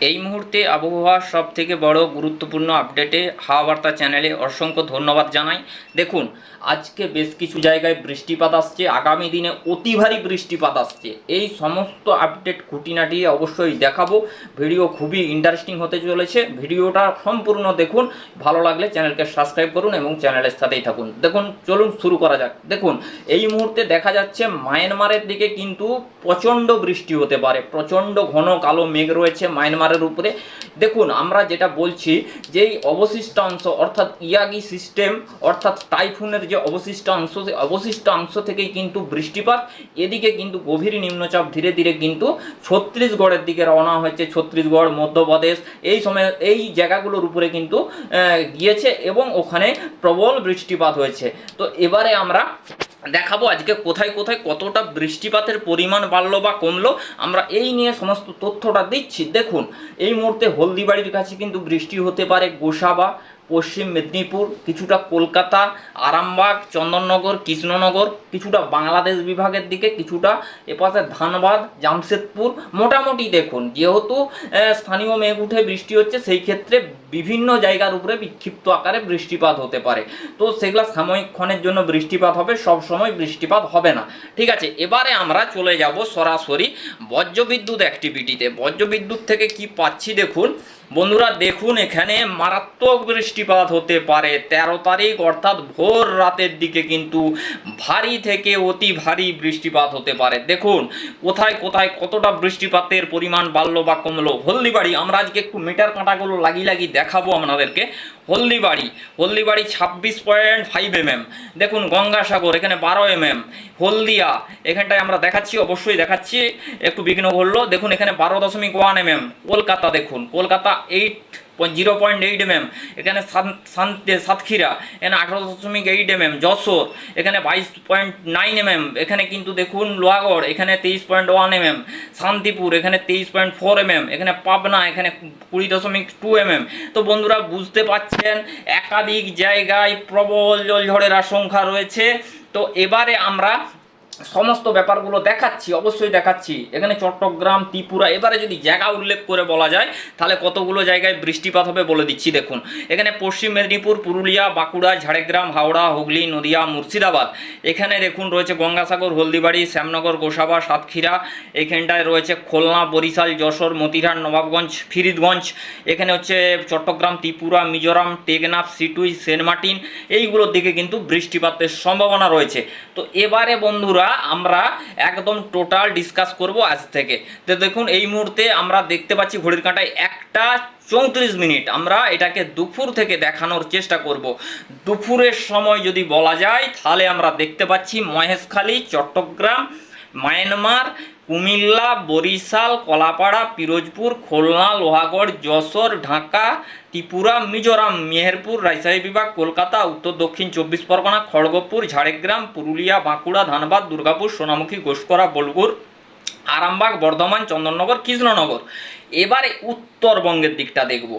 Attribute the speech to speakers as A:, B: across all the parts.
A: এই মুহূর্তে আবহাওয়ার সব থেকে বড় গুরুত্বপূর্ণ আপডেটে হাওয়া বার্তা চ্যানেলে অসংখ্য ধন্যবাদ জানাই। দেখুন, আজকে বেশ কিছু জায়গায় বৃষ্টিপাত আসছে, আগামী দিনে অতি ভারী বৃষ্টিপাত আসছে। এই সমস্ত আপডেট খুঁটিনাটি অবশ্যই দেখাবো। ভিডিও খুবই ইন্টারেস্টিং হতে চলেছে। ভিডিওটা সম্পূর্ণ দেখুন। ভালো লাগলে চ্যানেলকে সাবস্ক্রাইব করুন এবং চ্যানেলের সাথেই থাকুন। দেখুন, চলুন শুরু করা যাক। দেখুন, এই মুহূর্তে দেখা যাচ্ছে মায়ানমারের দিকে কিন্তু প্রচণ্ড বৃষ্টি হতে পারে। প্রচণ্ড ঘন কালো মেঘ রয়েছে মায়ানমারের উপরে। দেখুন, আমরা যেটা বলছি যে এই অবশিষ্ট অংশ, অর্থাৎ ইয়াগি সিস্টেম অর্থাৎ টাইফুনের যে অবশিষ্ট অংশ, সেই অবশিষ্ট অংশ থেকেই কিন্তু বৃষ্টিপাত, এদিকে কিন্তু গভীর নিম্নচাপ, ধীরে ধীরে কিন্তু ছত্রিশগড়ের দিকে রওনা হয়েছে ছত্রিশগড় মধ্যপ্রদেশ, এই সময়, এই জায়গাগুলোর উপরে কিন্তু গিয়েছে এবং ওখানে প্রবল বৃষ্টিপাত হয়েছে। তো এবারে আমরা দেখাবো আজকে কোথায় কোথায় কতটা বৃষ্টিপাতের পরিমাণ বাড়লো বা কমলো। আমরা এই নিয়ে সমস্ত তথ্যটা দিচ্ছি। দেখুন, এই মুহূর্তে হলদিবাড়ির কাছে কিন্তু বৃষ্টি হতে পারে, গোসাবা পশ্চিম মেদিনীপুর, কিছুটা কলকাতা, আরামবাগ, চন্দননগর, কৃষ্ণনগর, কিছুটা বাংলাদেশ বিভাগের দিকে, কিছুটা এপাশে ধানবাদ, জামশেদপুর। মোটামুটি দেখুন, যেহেতু স্থানীয় মেঘ উঠে বৃষ্টি হচ্ছে, সেই ক্ষেত্রে বিভিন্ন জায়গার উপরে বিক্ষিপ্ত আকারে বৃষ্টিপাত হতে পারে। তো সেগুলো সাময়িক ক্ষণের জন্য বৃষ্টিপাত হবে, সব সময় বৃষ্টিপাত হবে না। ঠিক আছে, এবারে আমরা চলে যাব সরাসরি বজ্রবিদ্যুৎ অ্যাক্টিভিটিতে বজ্রবিদ্যুৎ থেকে কি পাচ্ছি দেখুন বন্ধুরা দেখুন, এখানে মারাত্মক বৃষ্টিপাত হতে পারে। তেরো তারিখ, অর্থাৎ ভোর রাতের দিকে কিন্তু ভারী থেকে অতি ভারী বৃষ্টিপাত হতে পারে। দেখুন, কোথায় কোথায় কতটা বৃষ্টিপাতের পরিমাণ বাড়লো বা কমলো, হলদিবাড়ি। আমরা আজকে একটু মিটার কাঁটাগুলো লাগিয়ে লাগিয়ে দেখাবো আপনাদেরকে। হলদিবাড়ি হলদিবাড়ি ছাব্বিশ পয়েন্ট ফাইভ এমএম দেখুন, গঙ্গাসাগর, এখানে বারো এমএম হলদিয়া। এখানটায় আমরা দেখাচ্ছি, অবশ্যই দেখাচ্ছি। একটু বিঘ্ন ঘটলো। দেখুন, এখানে বারো দশমিক ওয়ান এমএম। কলকাতা দেখুন, Kolkata eight zero point eight MM. এখানে সাতক্ষীরা। এখানে আঠারো দশমিক এইট এমএম। যশোর। এখানে বাইশ পয়েন্ট নাইন এমএম। এখানে কিন্তু দেখুন, লোহাগড়। এখানে তেইশ পয়েন্ট ওয়ান এমএম। শান্তিপুর, এখানে তেইশ পয়েন্ট ফোর এমএম। এখানে পাবনা, এখানে কুড়ি দশমিক টু এম এম তো বন্ধুরা, বুঝতে পাচ্ছেন, একাধিক জায়গায় প্রবল জলঝড়ের আশঙ্কা রয়েছে। তো এবারে আমরা সমস্ত ব্যাপারগুলো দেখাচ্ছি, অবশ্যই দেখাচ্ছি। এখানে চট্টগ্রাম, ত্রিপুরা, এবারে যদি জায়গা উল্লেখ করে বলা যায়, তাহলে কতগুলো জায়গায় বৃষ্টিপাত হবে বলে দিচ্ছি, দেখুন। এখানে পশ্চিম মেদিনীপুর, পুরুলিয়া, বাঁকুড়া, ঝাড়গ্রাম, হাওড়া, হুগলি, নদিয়া, মুর্শিদাবাদ। এখানে দেখুন রয়েছে গঙ্গাসাগর, হলদিবাড়ি, শ্যামনগর, গোসাবা, সাতক্ষীরা। এখানটায় রয়েছে খুলনা, বরিশাল, যশোর মতিরাট নবাবগঞ্জ, ফিরিদগঞ্জ। এখানে হচ্ছে চট্টগ্রাম, ত্রিপুরা, মিজোরাম, টেকনাফ, সিটুই, সেন্ট মার্টিন। এইগুলোর দিকে কিন্তু বৃষ্টিপাতের সম্ভাবনা রয়েছে। তো এবারে বন্ধুরা আমরা একদম টোটাল ডিসকাস করব আজ থেকে। তো দেখুন, এই মুহূর্তে আমরা দেখতে পাচ্ছি ঘড়ির কাঁটায় একটা চৌত্রিশ মিনিট। আমরা এটাকে দুপুর থেকে দেখানোর চেষ্টা করব। দুপুরের সময় যদি বলা যায়, তাহলে আমরা দেখতে পাচ্ছি মহেশখালী, চট্টগ্রাম মায়ানমার, কুমিল্লা, বরিশাল, কলাপাড়া, পিরোজপুর, খুলনা, লোহাগড়, যশোর, ঢাকা, ত্রিপুরা, মিজোরাম, মেহেরপুর, রাজশাহী বিভাগ, কলকাতা, উত্তর দক্ষিণ চব্বিশ পরগনা, খড়গপুর, ঝাড়গ্রাম, পুরুলিয়া, বাঁকুড়া, ধানবাদ, দুর্গাপুর, সোনামুখী গোসকরা বোলপুর, আরামবাগ, বর্ধমান, চন্দননগর, কৃষ্ণনগর। এবারে উত্তরবঙ্গের দিকটা দেখব।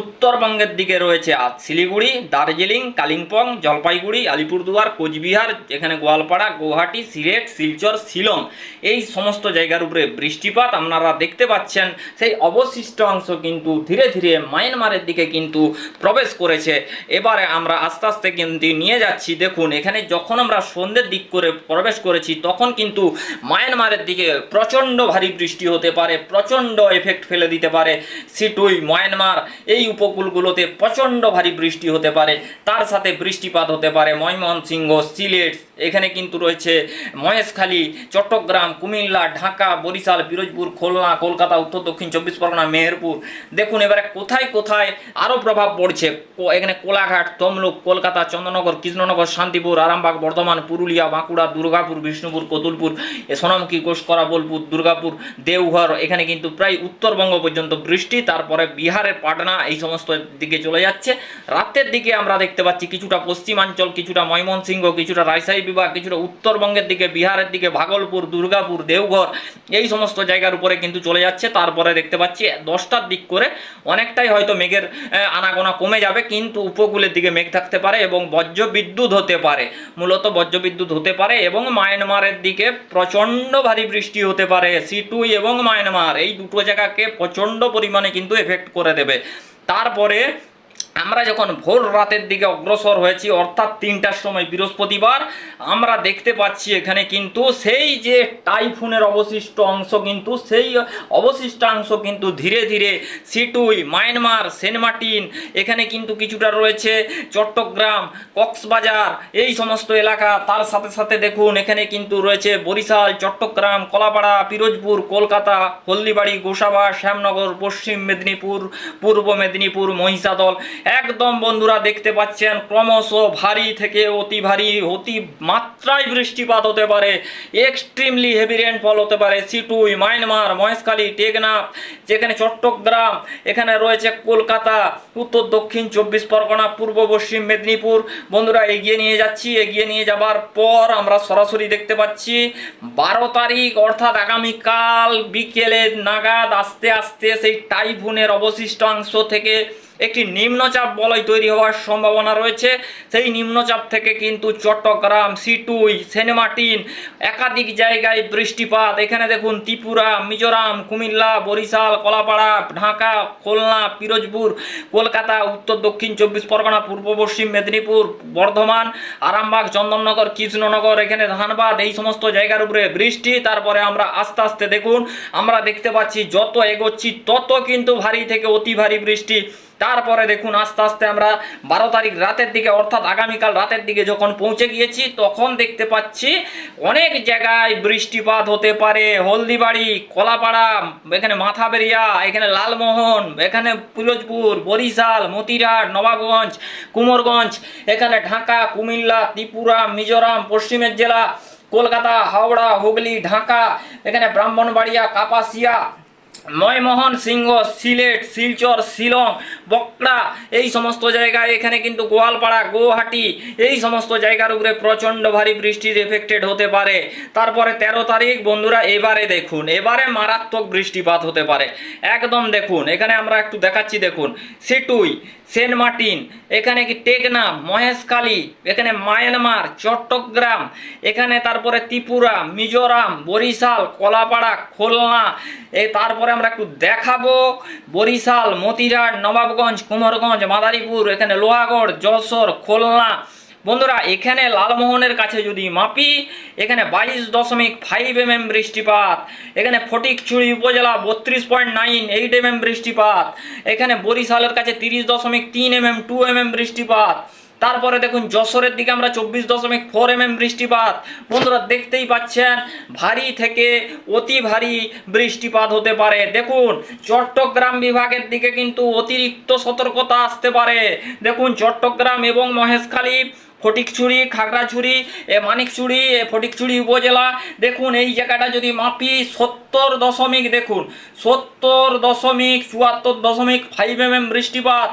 A: উত্তরবঙ্গের দিকে রয়েছে শিলিগুড়ি, দার্জিলিং, কালিম্পং, জলপাইগুড়ি, আলিপুরদুয়ার, কোচবিহার এখানে গোয়ালপাড়া গুয়াহাটি সিলেট, শিলচর, শিলং। এই সমস্ত জায়গার উপরে বৃষ্টিপাত আপনারা দেখতে পাচ্ছেন। সেই অবশিষ্ট অংশ কিন্তু ধীরে ধীরে মায়ানমারের দিকে কিন্তু প্রবেশ করেছে। এবারে আমরা আস্তে আস্তে কিন্তু নিয়ে যাচ্ছি। দেখুন, এখানে যখন আমরা সন্ধ্যের দিক করে প্রবেশ করেছি, তখন কিন্তু মায়ানমারের দিকে প্রচণ্ড ভারী বৃষ্টি হতে পারে, প্রচণ্ড এফেক্ট ফেলে দিতে পারে। সিটুই, মায়ানমার, এই উপকূলগুলোতে প্রচণ্ড ভারী বৃষ্টি হতে পারে। তার সাথে বৃষ্টিপাত হতে পারে ময়মনসিংহ, সিলেট, এখানে কিন্তু রয়েছে মহেশখালী, চট্টগ্রাম, কুমিল্লা, ঢাকা, বরিশাল, পিরোজপুর, খুলনা, কলকাতা, উত্তর দক্ষিণ, চব্বিশ পরগনা, মেহেরপুর। দেখুন এবারে কোথায় কোথায় আরও প্রভাব পড়ছে। এখানে কোলাঘাট, তমলুক, কলকাতা, চন্দ্রনগর, কৃষ্ণনগর, শান্তিপুর, আরামবাগ, বর্ধমান, পুরুলিয়া, বাঁকুড়া, দুর্গাপুর, বিষ্ণুপুর, কতুলপুর সোনামুখী কোষকরা বোলপুর, দুর্গাপুর, দেওঘর, এখানে কিন্তু প্রায় উত্তরবঙ্গ পর্যন্ত বৃষ্টি, তারপরে বিহারের পাটনা, এই সমস্ত দিকে চলে যাচ্ছে। রাতের দিকে আমরা দেখতে পাচ্ছি কিছুটা পশ্চিমাঞ্চল, কিছুটা ময়মনসিংহ, কিছুটা রাজশাহী বিভাগ, কিছুটা উত্তরবঙ্গের দিকে, বিহারের দিকে, ভাগলপুর, দুর্গাপুর, দেওঘর, এই সমস্ত জায়গার উপরে কিন্তু চলে যাচ্ছে। তারপরে দেখতে পাচ্ছি দশটার দিক করে অনেকটাই হয়তো মেঘের আনাগোনা কমে যাবে, কিন্তু উপকূলের দিকে মেঘ থাকতে পারে এবং বজ্র বিদ্যুৎ হতে পারে। মূলত বজ্র বিদ্যুৎ হতে পারে এবং মায়ানমারের দিকে প্রচণ্ড ভারী বৃষ্টি হতে পারে। সিটুই এবং মায়ানমার, এই দুটো জায়গাকে প্রচণ্ড পরিমাণে কিন্তু এফেক্ট করে দেবে। তারপরে আমরা যখন ভোর রাতের দিকে অগ্রসর হয়েছি, অর্থাৎ তিনটার সময় বৃহস্পতিবার, আমরা দেখতে পাচ্ছি এখানে কিন্তু সেই যে টাইফুনের অবশিষ্ট অংশ কিন্তু, সেই অবশিষ্টাংশ কিন্তু ধীরে ধীরে সিটুই, মায়ানমার, সেন্ট মার্টিন, এখানে কিন্তু কিছুটা রয়েছে, চট্টগ্রাম, কক্সবাজার, এই সমস্ত এলাকা। তার সাথে সাথে দেখুন, এখানে কিন্তু রয়েছে বরিশাল, চট্টগ্রাম, কলাপাড়া, পিরোজপুর, কলকাতা, হলদিবাড়ি, গোসাবা, শ্যামনগর, পশ্চিম মেদিনীপুর, পূর্ব মেদিনীপুর, মহিষাদল। একদম বন্ধুরা দেখতে পাচ্ছেন, ক্রমশ ভারী থেকে অতি ভারী, অতি মাত্রায় বৃষ্টিপাত হতে পারে এক্সট্রিমলি হেভি রেনফল হতে পারে, সিটুই, মায়ানমার, মহেশখালী, টেকনাফ, যেখানে চট্টগ্রাম, এখানে রয়েছে কলকাতা, উত্তর, দক্ষিণ, চব্বিশ পরগনা, পূর্ব, পশ্চিম মেদিনীপুর। বন্ধুরা এগিয়ে নিয়ে যাচ্ছি, এগিয়ে নিয়ে যাবার পর আমরা সরাসরি দেখতে পাচ্ছি, বারো তারিখ, অর্থাৎ আগামীকাল বিকেলে নাগাদ আস্তে আস্তে সেই টাইফুনের অবশিষ্টাংশ থেকে একটি নিম্নচাপ বলয় তৈরি হওয়ার সম্ভাবনা রয়েছে। সেই নিম্নচাপ থেকে কিন্তু চট্টগ্রাম, সিটুই, সেনেমাটিন, একাধিক জায়গায় বৃষ্টিপাত। এখানে দেখুন ত্রিপুরা, মিজোরাম, কুমিল্লা, বরিশাল, কলাপাড়া, ঢাকা, খুলনা, পিরোজপুর, কলকাতা, উত্তর, দক্ষিণ চব্বিশ পরগনা, পূর্ব পশ্চিম মেদিনীপুর, বর্ধমান, আরামবাগ, চন্দননগর, কৃষ্ণনগর, এখানে ধানবাদ, এই সমস্ত জায়গার উপরে বৃষ্টি। তারপরে আমরা আস্তে আস্তে দেখুন, আমরা দেখতে পাচ্ছি যত এগোচ্ছি তত কিন্তু ভারী থেকে অতি ভারী বৃষ্টি। তারপরে দেখুন আস্তে আস্তে আমরা বারো তারিখ রাতের দিকে, অর্থাৎ আগামীকাল রাতের দিকে যখন পৌঁছে গিয়েছি, তখন দেখতে পাচ্ছি অনেক জায়গায় বৃষ্টিপাত হতে পারে। হলদিবাড়ি, কলাপাড়া, এখানে মাথাবেরিয়া, এখানে লালমোহন, এখানে পিরোজপুর, বরিশাল, মতিরাট, নবাবগঞ্জ, কুমোরগঞ্জ, এখানে ঢাকা, কুমিল্লা, ত্রিপুরা, মিজোরাম, পশ্চিমের জেলা, কলকাতা, হাওড়া, হুগলি, ঢাকা, এখানে ব্রাহ্মণবাড়িয়া, কাপাসিয়া ময়মোহন সিংহ সিলেট, শিলচর, শিলং বকড়া এই সমস্ত জায়গায় এখানে কিন্তু গোয়ালপাড়া গুয়াহাটি এই সমস্ত জায়গার উপরে প্রচণ্ড ভারী বৃষ্টির এফেক্টেড হতে পারে। তারপরে তেরো তারিখ, বন্ধুরা, এবারে দেখুন, এবারে মারাত্মক বৃষ্টিপাত হতে পারে। একদম দেখুন, এখানে আমরা একটু দেখাচ্ছি, দেখুন, সিটুই, সেন্ট মার্টিন, এখানে কি টেকনাফ, মহেশখালী, এখানে মায়ানমার, চট্টগ্রাম, এখানে তারপরে ত্রিপুরা, মিজোরাম, বরিশাল, কলাপাড়া, খুলনা, এ তারপরে আমরা একটু দেখাবো, বরিশাল মতিরাট নবাবগঞ্জ কুমারগঞ্জ, মাদারীপুর, এখানে লোহাগড়, যশোর, খুলনা। বন্ধুরা, এখানে লালমোহনের কাছে যদি মাপি, এখানে বাইশ দশমিক ফাইভ এম এম বৃষ্টিপাত, এখানে ফটিকছড়ি উপজেলা বত্রিশ point nine eight M M বৃষ্টিপাত, এখানে বরিশালের কাছে তিরিশ দশমিক তিন M M two M M বৃষ্টিপাত তারপরে দেখুন যশোরের দিকে আমরা চব্বিশ দশমিক ফোর এম এম বৃষ্টিপাত। বন্ধুরা দেখতেই পাচ্ছেন, ভারী থেকে অতি ভারী বৃষ্টিপাত হতে পারে। দেখুন, চট্টগ্রাম বিভাগের দিকে কিন্তু অতিরিক্ত সতর্কতা আসতে পারে। দেখুন, চট্টগ্রাম এবং মহেশখালী, ফটিকছড়ি, খাগড়াছড়ি, এ মানিকছড়ি, এ ফটিকছড়ি উপজেলা। দেখুন, এই জায়গাটা যদি মাপি, সত্তর দশমিক, দেখুন, সত্তর দশমিক চুয়াত্তর দশমিক ফাইভ এম এম বৃষ্টিপাত।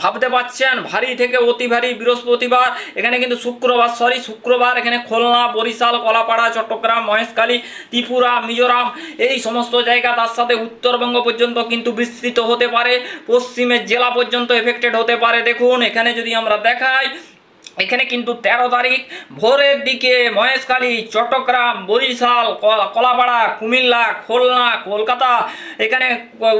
A: ভাবতে পাচ্ছেন ভারী থেকে অতি ভারী বৃহস্পতিবার, এখানে কিন্তু শুক্রবার সরি শুক্রবার এখানে খুলনা, বরিশাল, কলাপাড়া, চট্টগ্রাম, মহেশখালী, ত্রিপুরা, মিজোরাম, এই সমস্ত জায়গা তার সাথে উত্তরবঙ্গ পর্যন্ত কিন্তু বিস্তৃত হতে পারে, পশ্চিমের জেলা পর্যন্ত এফেক্টেড হতে পারে। দেখুন, এখানে যদি আমরা দেখাই এখানে কিন্তু তেরো তারিখ ভোরের দিকে মহেশখালী চট্টগ্রাম বরিশাল কলাপাড়া কুমিল্লা খুলনা কলকাতা এখানে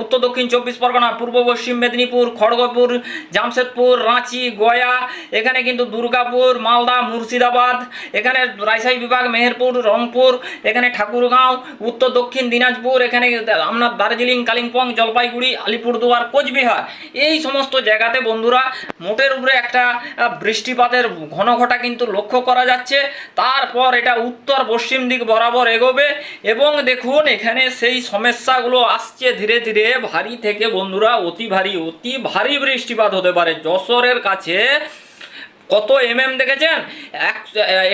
A: উত্তর দক্ষিণ চব্বিশ পরগনা পূর্ব পশ্চিম মেদিনীপুর খড়গপুর জামশেদপুর রাঁচি গয়া এখানে কিন্তু দুর্গাপুর মালদা মুর্শিদাবাদ এখানে রাজশাহী বিভাগ মেহেরপুর রংপুর এখানে ঠাকুরগাঁও উত্তর দক্ষিণ দিনাজপুর এখানে আপনার দার্জিলিং কালিম্পং জলপাইগুড়ি আলিপুরদুয়ার কোচবিহার। এই সমস্ত জায়গাতে বন্ধুরা মোটের উপরে একটা আহ, বৃষ্টিপাতের ঘন ঘটা কিন্তু লক্ষ্য করা যাচ্ছে। তারপর এটা উত্তর পশ্চিম দিক বরাবর এগোবে এবং দেখুন, এখানে সেই সমস্যাগুলো আসছে ধীরে ধীরে। ভারী থেকে বন্ধুরা, অতি ভারী অতি ভারী বৃষ্টিপাত হতে পারে। যশোরের কাছে কত এম এম দেখেছেন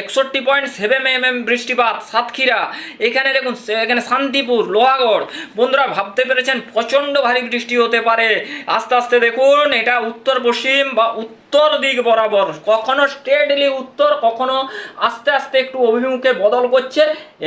A: একষট্টি পয়েন্ট সেভেন এম এম বৃষ্টিপাত, সাতক্ষীরা। এখানে দেখুন এখানে শান্তিপুর, লোহাগড়। বন্ধুরা, ভাবতে পেরেছেন, প্রচণ্ড ভারী বৃষ্টি হতে পারে। আস্তে আস্তে দেখুন, এটা উত্তর পশ্চিম বা উত্তর দিক বরাবর, কখনো স্টেটলি উত্তর, কখনো আস্তে আস্তে একটু অভিমুখে বদল করছে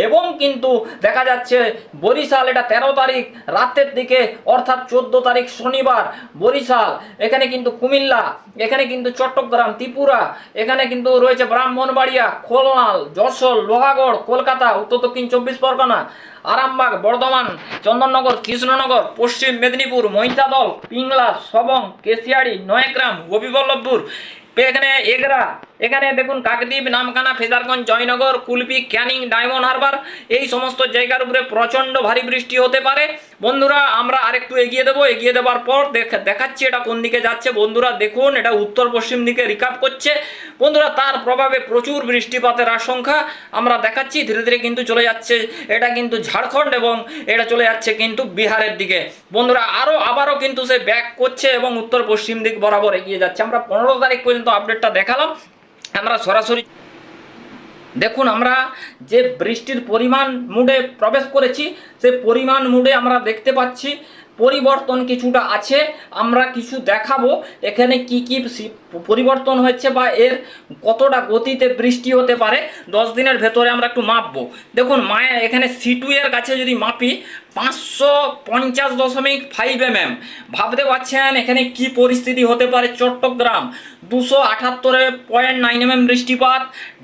A: এবং কিন্তু দেখা যাচ্ছে বরিশাল এটা তেরো তারিখ রাতের দিকে, অর্থাৎ চোদ্দ তারিখ শনিবার বরিশাল, এখানে কিন্তু কুমিল্লা, এখানে কিন্তু চট্টগ্রাম, ত্রিপুরা, এখানে কিন্তু রয়েছে ব্রাহ্মণবাড়িয়া খোলনাল যশোর, লোহাগড়, কলকাতা, উত্তর দক্ষিণ চব্বিশ পরগনা। আরামবাগ বর্ধমান চন্দননগর কৃষ্ণনগর পশ্চিম মেদিনীপুর মহিষাদল পিংলা সবং কেশিয়াড়ি নয়গ্রাম গোপীবল্লভপুর এখানে এগরা এখানে দেখুন কাকদ্বীপ নামখানা ফেজারগঞ্জ, জয়নগর, কুলপি, ক্যানিং, ডায়মন্ড হারবার, এই সমস্ত জায়গার উপরে প্রচণ্ড ভারী বৃষ্টি হতে পারে। বন্ধুরা, আমরা আরেকটু এগিয়ে দেবো। এগিয়ে দেওয়ার পর দেখ- দেখাচ্ছি এটা কোন দিকে যাচ্ছে। বন্ধুরা, দেখুন, এটা উত্তর পশ্চিম দিকে রিকাপ করছে। বন্ধুরা, তার প্রভাবে প্রচুর বৃষ্টিপাতের আশঙ্কা আমরা দেখাচ্ছি। ধীরে ধীরে কিন্তু চলে যাচ্ছে। এটা কিন্তু ঝাড়খণ্ড এবং এটা চলে যাচ্ছে কিন্তু বিহারের দিকে। বন্ধুরা আরও আবারও কিন্তু সে ব্যাক করছে এবং উত্তর পশ্চিম দিক বরাবর এগিয়ে যাচ্ছে। আমরা পনেরো তারিখ পর্যন্ত আপডেটটা দেখালাম। আমরা সরাসরি দেখুন, আমরা যে বৃষ্টির পরিমাণ মুডে প্রবেশ করেছি, সে পরিমাণ মুডে আমরা দেখতে পাচ্ছি পরিবর্তন কিছুটা আছে, আমরা কিছু দেখাবো। এখানে কি কি পরিবর্তন হচ্ছে বা এর কতটা গতিতে বৃষ্টি হতে পারে, দশ দিনের ভেতরে আমরা একটু মাপবো। দেখুন, মায়া, এখানে সিটু এর কাছে যদি মাপি, পাঁচশো পঞ্চাশ দশমিক ফাইভ এম এম ভাবতে পারছেন এখানে কি পরিস্থিতি হতে পারে চট্টগ্রাম? দুশো আটাত্তরে পয়েন্ট নাইন এম এম বৃষ্টিপাত।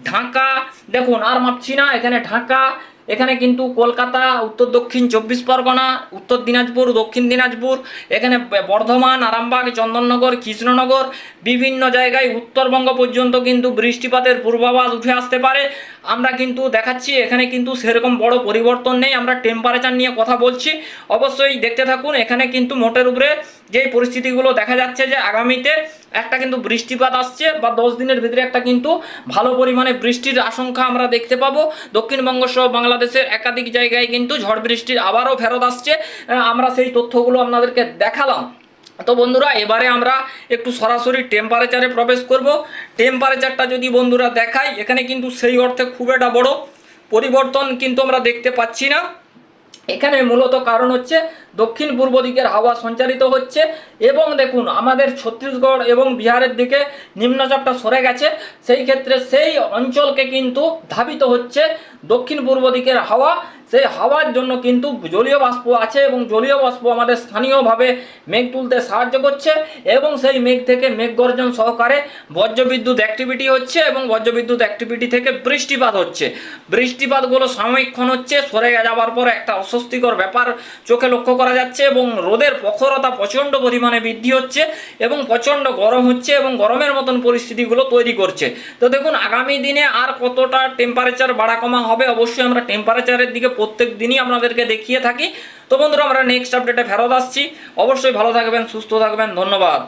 A: ঢাকা, দেখুন, আর মাপছি না, এখানে ঢাকা এখানে কিন্তু কলকাতা, উত্তর দক্ষিণ চব্বিশ পরগনা, উত্তর দিনাজপুর, দক্ষিণ দিনাজপুর, এখানে বর্ধমান, আরামবাগ, চন্দননগর, কৃষ্ণনগর, বিভিন্ন জায়গায় উত্তরবঙ্গ পর্যন্ত কিন্তু বৃষ্টিপাতের পূর্বাভাস উঠে আসতে পারে। আমরা কিন্তু দেখাচ্ছি, এখানে কিন্তু সেরকম বড় পরিবর্তন নেই, আমরা টেম্পারেচার নিয়ে কথা বলছি। অবশ্যই দেখতে থাকুন, এখানে কিন্তু মোটের উপরে যেই পরিস্থিতিগুলো দেখা যাচ্ছে যে আগামীতে একটা কিন্তু বৃষ্টিপাত আসছে বা দশ দিনের ভিতরে একটা কিন্তু ভালো পরিমাণে বৃষ্টির আশঙ্কা আমরা দেখতে পাবো। দক্ষিণবঙ্গ সহ বাংলাদেশের একাধিক জায়গায় কিন্তু ঝড় বৃষ্টির আবারও ফেরত আসছে। আমরা সেই তথ্যগুলো আপনাদেরকে দেখালাম। তো বন্ধুরা, এবারে আমরা একটু সরাসরি টেম্পারেচারে প্রবেশ করব। টেম্পারেচারটা যদি বন্ধুরা দেখাই, এখানে কিন্তু সেই অর্থে খুব একটা বড় পরিবর্তন কিন্তু আমরা দেখতে পাচ্ছি না। এখানে মূলত কারণ হচ্ছে দক্ষিণ পূর্ব দিকের হাওয়া সঞ্চারিত হচ্ছে এবং দেখুন, আমাদের ছত্তিশগড় এবং বিহারের দিকে নিম্নচাপটা সরে গেছে। সেই ক্ষেত্রে সেই অঞ্চলকে কিন্তু ধাবিত হচ্ছে দক্ষিণ পূর্ব দিকের হাওয়া। সেই হাওয়ার জন্য কিন্তু জলীয় বাষ্প আছে এবং জলীয় বাষ্প আমাদের স্থানীয়ভাবে মেঘ তুলতে সাহায্য করছে এবং সেই মেঘ থেকে মেঘ গর্জন সহকারে বজ্রবিদ্যুৎ অ্যাক্টিভিটি হচ্ছে এবং বজ্রবিদ্যুৎ অ্যাক্টিভিটি থেকে বৃষ্টিপাত হচ্ছে। বৃষ্টিপাতগুলো সাময়িকক্ষণ হচ্ছে, সরে যাওয়ার পর একটা অস্বস্তিকর ব্যাপার চোখে লক্ষ্য করা যাচ্ছে এবং রোদের প্রখরতা প্রচণ্ড পরিমাণে বৃদ্ধি হচ্ছে এবং প্রচণ্ড গরম হচ্ছে এবং গরমের মতন পরিস্থিতিগুলো তৈরি করছে। তো দেখুন, আগামী দিনে আর কতটা টেম্পারেচার বাড়া কমা হবে, অবশ্যই আমরা টেম্পারেচারের দিকে প্রত্যেক দিনই আপনাদেরকে দেখিয়ে থাকি। তো বন্ধুরা, আমরা নেক্সট আপডেটে ফেরত আসছি। অবশ্যই ভালো থাকবেন, সুস্থ থাকবেন। ধন্যবাদ।